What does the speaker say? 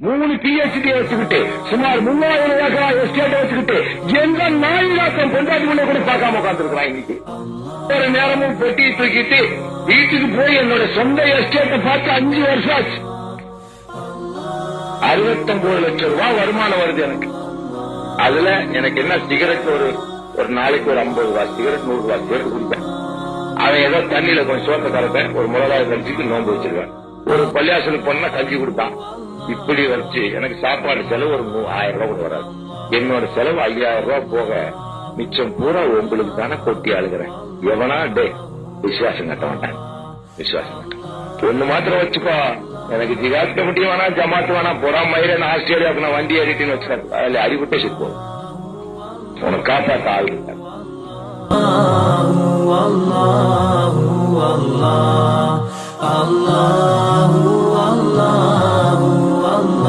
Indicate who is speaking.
Speaker 1: மூணு பிஹெச்டி வச்சுக்கிட்டு சுமார் மூவாயிரம் ஏக்கரா எஸ்டேட் வச்சுக்கிட்டு எந்த நாயிலாக்கம் கொண்டாடி உள்ள கூட பார்க்காம உட்காந்துருக்கிறான் இன்னைக்கு. ஒரு நேரமும் பெட்டி தூக்கிட்டு வீட்டுக்கு போய் என்னோட சொந்த எஸ்டேட்டை பார்த்து அஞ்சு வருஷம் ஆச்சு. அறுபத்தொன்பது லட்சம் ரூபாய் வருமானம் வருது எனக்கு. அதுல எனக்கு என்ன சிகரெட் ஒரு ஒரு நாளைக்கு ஒரு ஐம்பது ரூபாய் சிகரெட் நூறு ரூபாய் சிகரெட் குடிப்பேன். அவன் ஏதோ தண்ணியில கொஞ்சம் சோத்த கலப்பேன். ஒரு மிளகாய் கஞ்சிக்கு நோன்பு வச்சிருவேன். ஒரு பள்ளியாசலுக்கு போனா கஞ்சி கொடுப்பான். இப்படி வச்சு எனக்கு சாப்பாடு செலவு ஒரு ஆயிரம் ரூபாய் கூட வராது. என்னோட செலவு ஐயாயிரம் ரூபாய் போக மிச்சம் பூரா உங்களுக்கு தானே கொட்டி அழுகிறேன். எவனா டே விசுவாசம் கட்ட மாட்டான். விசுவாசம் ஒண்ணு மாத்திரம் வச்சுக்கோ. எனக்கு ஜிகாத் கமிட்டி வேணா ஜமாத்து வேணா. போறா மயில நான் ஆஸ்திரேலியா நான் வண்டி ஏறிட்டுன்னு வச்சுக்கேன் அதுல அடிபட்டே சிப்போம் உனக்கு காப்பாத்த ஆள்
Speaker 2: அல்லாஹ் அல்லாஹ் அல்லாஹ்.